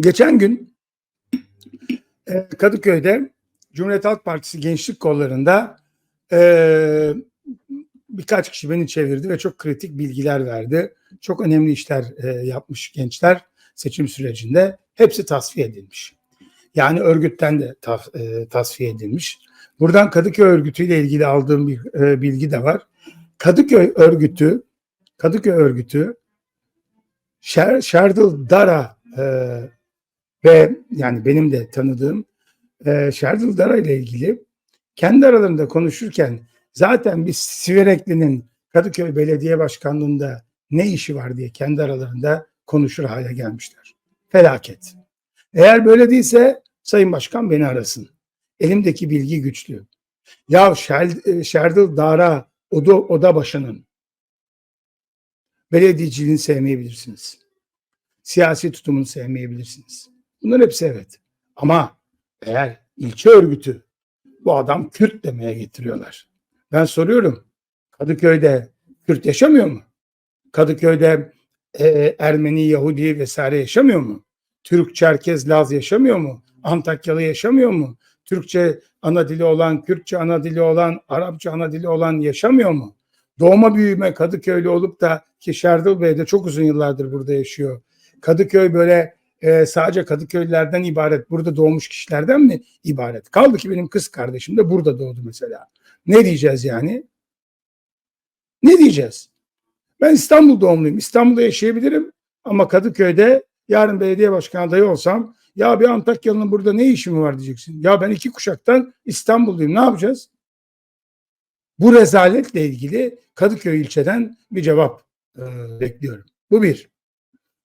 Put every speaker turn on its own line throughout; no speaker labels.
Geçen gün e, Kadıköy'de Cumhuriyet Halk Partisi gençlik kollarında e, birkaç kişi beni çevirdi ve çok kritik bilgiler verdi. Çok önemli işler e, yapmış gençler seçim sürecinde. Hepsi tasfiye edilmiş. Yani örgütten de tasfiye edilmiş. Buradan Kadıköy örgütüyle ilgili aldığım bir bilgi de var. Kadıköy örgütü Kadıköy örgütü Şer, Şerdil Dara e, ve yani benim de tanıdığım e, Şerdil Dara ile ilgili kendi aralarında konuşurken zaten biz Siverekli'nin Kadıköy Belediye Başkanlığı'nda ne işi var diye kendi aralarında konuşur hale gelmişler. Felaket. Eğer böyle değilse Sayın Başkan beni arasın. Elimdeki bilgi güçlü. Ya Şer, Şerdil Dara oda, oda başının belediyeciliğini sevmeyebilirsiniz. Siyasi tutumunu sevmeyebilirsiniz. Bunların hepsi evet. Ama eğer ilçe örgütü bu adam Kürt demeye getiriyorlar. Ben soruyorum. Kadıköy'de Kürt yaşamıyor mu? Kadıköy'de e, Ermeni, Yahudi vesaire yaşamıyor mu? Türk, Çerkez, Laz yaşamıyor mu? Antakyalı yaşamıyor mu? Türkçe ana dili olan, Kürtçe ana dili olan, Arapça ana dili olan yaşamıyor mu? Doğma büyüme Kadıköylü olup da ki Şerdil Bey de çok uzun yıllardır burada yaşıyor. Kadıköy böyle e, sadece Kadıköylülerden ibaret, burada doğmuş kişilerden mi ibaret? Kaldı ki benim kız kardeşim de burada doğdu mesela. Ne diyeceğiz yani? Ne diyeceğiz? Ben İstanbul doğumluyum. İstanbul'da yaşayabilirim ama Kadıköy'de yarın belediye başkanı adayı olsam ya bir Antakyalı'nın burada ne işi mi var diyeceksin. Ya ben iki kuşaktan İstanbulluyum. Ne yapacağız? Bu rezaletle ilgili Kadıköy ilçeden bir cevap e, bekliyorum. Bu bir.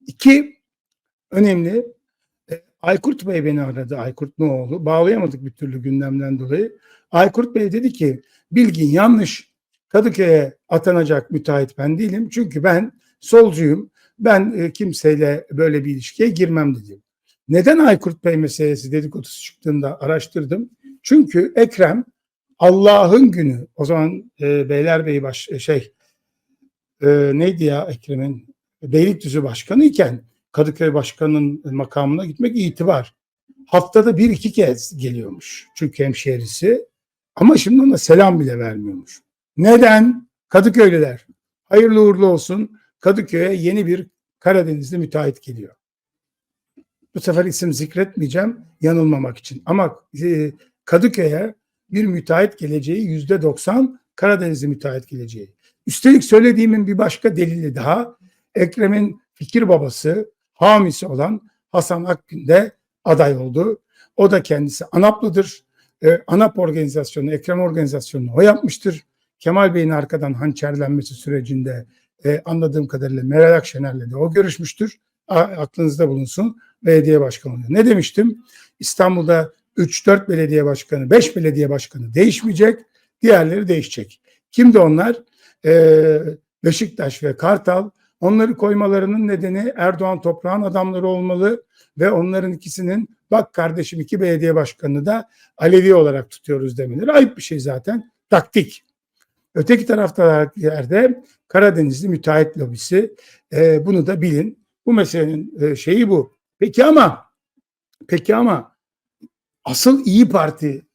İki, önemli. E, Aykurt Bey beni aradı. Aykurt Noğlu. Bağlayamadık bir türlü gündemden dolayı. Aykurt Bey dedi ki bilgin yanlış. Kadıköy'e atanacak müteahhit ben değilim. Çünkü ben solcuyum. Ben e, kimseyle böyle bir ilişkiye girmem dedi. Neden Aykurt Bey meselesi dedikodusu çıktığında araştırdım. Çünkü Ekrem Allah'ın günü o zaman e, Beylerbeyi baş e, şey e, neydi ya Ekrem'in Beylikdüzü Başkanı iken Kadıköy Başkanı'nın makamına gitmek itibar. Haftada bir iki kez geliyormuş. Çünkü hemşehrisi. Ama şimdi ona selam bile vermiyormuş. Neden? Kadıköylüler. Hayırlı uğurlu olsun. Kadıköy'e yeni bir Karadenizli müteahhit geliyor. Bu sefer isim zikretmeyeceğim yanılmamak için. Ama e, Kadıköy'e bir müteahhit geleceği yüzde doksan Karadenizli müteahhit geleceği. Üstelik söylediğimin bir başka delili daha Ekrem'in fikir babası, hamisi olan Hasan Akgün de aday oldu. O da kendisi ANAP'lıdır. Ee, ANAP organizasyonu, Ekrem organizasyonunu o yapmıştır. Kemal Bey'in arkadan hançerlenmesi sürecinde e, anladığım kadarıyla Meral Akşener'le de o görüşmüştür. A, aklınızda bulunsun. Belediye başkanı. Ne demiştim? İstanbul'da 3-4 belediye başkanı, 5 belediye başkanı değişmeyecek. Diğerleri değişecek. Kimdi onlar? Ee, Beşiktaş ve Kartal. Onları koymalarının nedeni Erdoğan toprağın adamları olmalı ve onların ikisinin bak kardeşim iki belediye başkanını da Alevi olarak tutuyoruz demeleri. Ayıp bir şey zaten. Taktik. Öteki tarafta yerde Karadenizli müteahhit lobisi. E, bunu da bilin. Bu meselenin e, şeyi bu. Peki ama peki ama asıl iyi Parti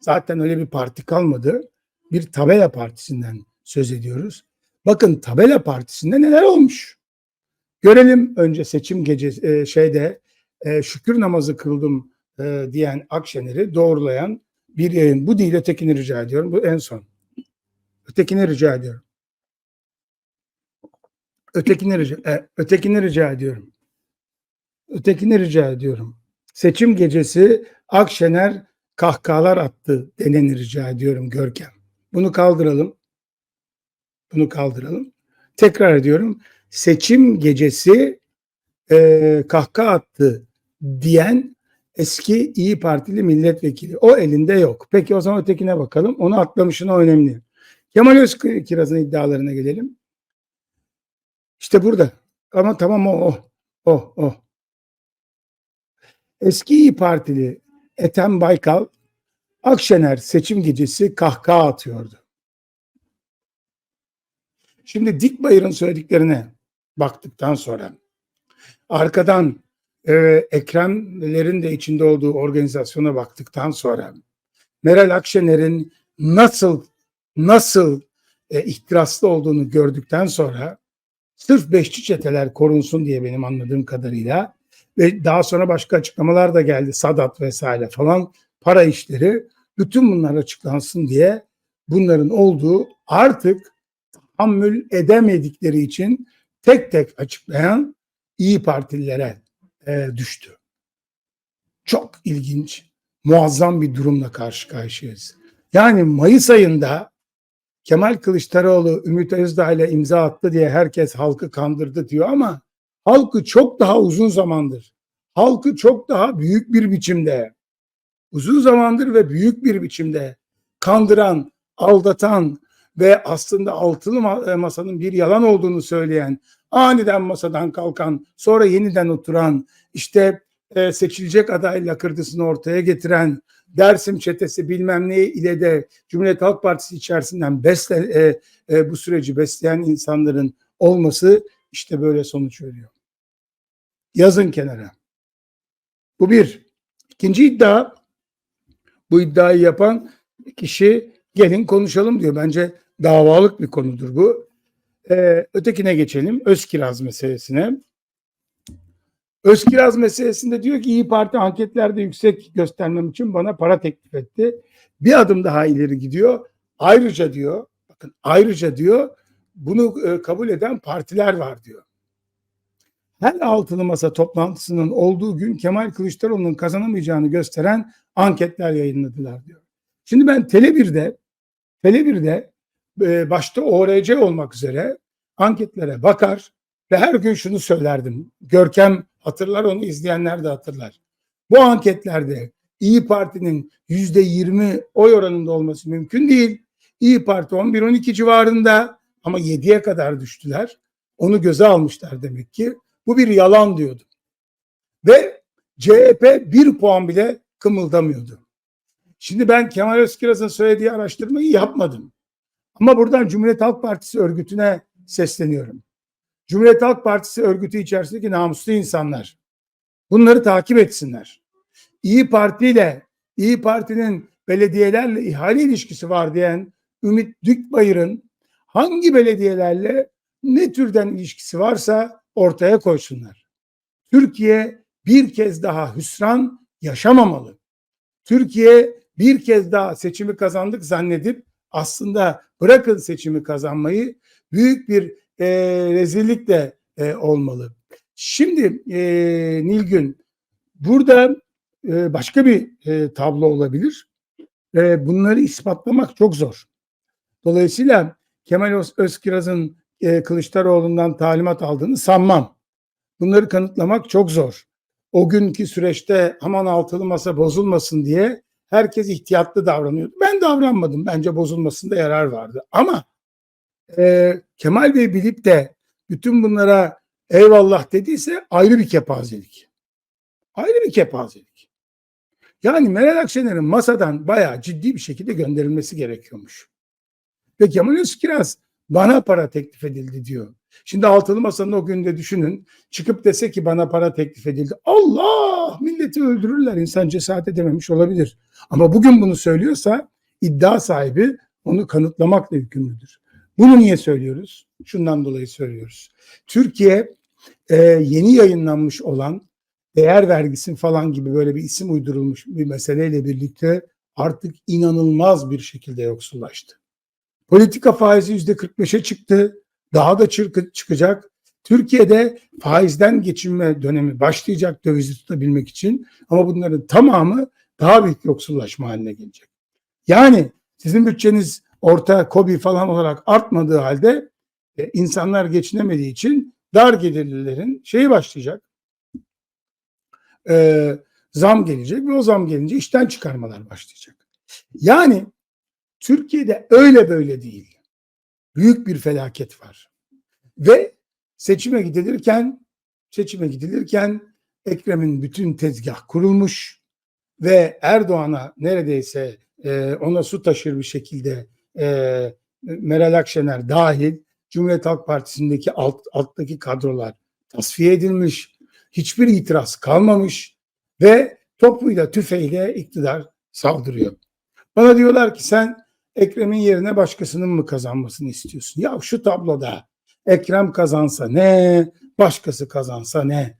zaten öyle bir parti kalmadı. Bir tabela partisinden söz ediyoruz. Bakın tabela partisinde neler olmuş. Görelim önce seçim gece e, şeyde e, şükür namazı kıldım e, diyen Akşener'i doğrulayan bir yayın. Bu değil ötekini rica ediyorum. Bu en son. Ötekini rica ediyorum. Ötekini rica, e, ötekini rica ediyorum. Ötekini rica ediyorum. Seçim gecesi Akşener kahkahalar attı deneni rica ediyorum Görkem. Bunu kaldıralım. Bunu kaldıralım. Tekrar ediyorum. Seçim gecesi e, kahkaha attı diyen eski İyi Partili milletvekili. O elinde yok. Peki o zaman ötekine bakalım. Onu atlamışın o önemli. Kemal Özkiraz'ın iddialarına gelelim. İşte burada. Ama tamam o o. O o. Eski İyi Partili Ethem Baykal Akşener seçim gecesi kahkaha atıyordu. Şimdi Dikbayır'ın söylediklerine baktıktan sonra arkadan e, Ekremlerin de içinde olduğu organizasyona baktıktan sonra Meral Akşener'in nasıl nasıl e, ihtiraslı olduğunu gördükten sonra sırf beşçi çeteler korunsun diye benim anladığım kadarıyla ve daha sonra başka açıklamalar da geldi Sadat vesaire falan para işleri bütün bunlar açıklansın diye bunların olduğu artık tahammül edemedikleri için tek tek açıklayan iyi Partililere e, düştü. Çok ilginç, muazzam bir durumla karşı karşıyayız. Yani Mayıs ayında Kemal Kılıçdaroğlu Ümit Özdağ ile imza attı diye herkes halkı kandırdı diyor ama halkı çok daha uzun zamandır, halkı çok daha büyük bir biçimde, uzun zamandır ve büyük bir biçimde kandıran, aldatan ve aslında altılı ma- masanın bir yalan olduğunu söyleyen, aniden masadan kalkan, sonra yeniden oturan, işte e, seçilecek aday lakırdısını ortaya getiren, Dersim çetesi bilmem ne ile de Cumhuriyet Halk Partisi içerisinden besle, e, e, bu süreci besleyen insanların olması işte böyle sonuç veriyor. Yazın kenara. Bu bir. İkinci iddia, bu iddiayı yapan kişi gelin konuşalım diyor. Bence davalık bir konudur bu. Ee, ötekine geçelim. Özkiraz meselesine. Özkiraz meselesinde diyor ki İyi Parti anketlerde yüksek göstermem için bana para teklif etti. Bir adım daha ileri gidiyor. Ayrıca diyor, bakın ayrıca diyor bunu e, kabul eden partiler var diyor. Her altılı masa toplantısının olduğu gün Kemal Kılıçdaroğlu'nun kazanamayacağını gösteren anketler yayınladılar diyor. Şimdi ben Tele1'de Tele1'de e, başta ORC olmak üzere anketlere bakar ve her gün şunu söylerdim. Görkem hatırlar onu izleyenler de hatırlar. Bu anketlerde İyi Parti'nin yüzde yirmi oy oranında olması mümkün değil. İyi Parti 11-12 civarında ama 7'ye kadar düştüler. Onu göze almışlar demek ki. Bu bir yalan diyordum. Ve CHP bir puan bile kımıldamıyordu. Şimdi ben Kemal Özkiraz'ın söylediği araştırmayı yapmadım. Ama buradan Cumhuriyet Halk Partisi örgütüne sesleniyorum. Cumhuriyet Halk Partisi örgütü içerisindeki namuslu insanlar bunları takip etsinler. İyi Parti ile İyi Parti'nin belediyelerle ihale ilişkisi var diyen Ümit Dükbayır'ın hangi belediyelerle ne türden ilişkisi varsa ortaya koysunlar. Türkiye bir kez daha hüsran yaşamamalı. Türkiye bir kez daha seçimi kazandık zannedip aslında bırakın seçimi kazanmayı büyük bir e, rezillik de e, olmalı. Şimdi e, Nilgün burada e, başka bir e, tablo olabilir. E, bunları ispatlamak çok zor. Dolayısıyla Kemal Öz- Özkiraz'ın e, Kılıçdaroğlu'ndan talimat aldığını sanmam. Bunları kanıtlamak çok zor. O günkü süreçte aman altılı masa bozulmasın diye herkes ihtiyatlı davranıyordu. Ben davranmadım. Bence bozulmasında yarar vardı. Ama e, Kemal Bey bilip de bütün bunlara eyvallah dediyse ayrı bir kepazelik. Ayrı bir kepazelik. Yani Meral Akşener'in masadan bayağı ciddi bir şekilde gönderilmesi gerekiyormuş. Ve Kemal Özkiraz bana para teklif edildi diyor. Şimdi altılı masanın o günde düşünün. Çıkıp dese ki bana para teklif edildi. Allah milleti öldürürler. İnsan cesaret edememiş olabilir. Ama bugün bunu söylüyorsa iddia sahibi onu kanıtlamakla yükümlüdür. Bunu niye söylüyoruz? Şundan dolayı söylüyoruz. Türkiye e, yeni yayınlanmış olan değer vergisi falan gibi böyle bir isim uydurulmuş bir meseleyle birlikte artık inanılmaz bir şekilde yoksullaştı. Politika faizi yüzde 45'e çıktı. Daha da çırkı- çıkacak. Türkiye'de faizden geçinme dönemi başlayacak dövizi tutabilmek için ama bunların tamamı daha büyük yoksullaşma haline gelecek. Yani sizin bütçeniz orta kobi falan olarak artmadığı halde e, insanlar geçinemediği için dar gelirlilerin şeyi başlayacak. E, zam gelecek ve o zam gelince işten çıkarmalar başlayacak. Yani Türkiye'de öyle böyle değil. Büyük bir felaket var. Ve seçime gidilirken seçime gidilirken Ekrem'in bütün tezgah kurulmuş ve Erdoğan'a neredeyse e, ona su taşır bir şekilde e, Meral Akşener dahil Cumhuriyet Halk Partisi'ndeki alt, alttaki kadrolar tasfiye edilmiş. hiçbir itiraz kalmamış ve topuyla tüfeğiyle iktidar saldırıyor. Bana diyorlar ki sen Ekrem'in yerine başkasının mı kazanmasını istiyorsun? Ya şu tabloda Ekrem kazansa ne, başkası kazansa ne?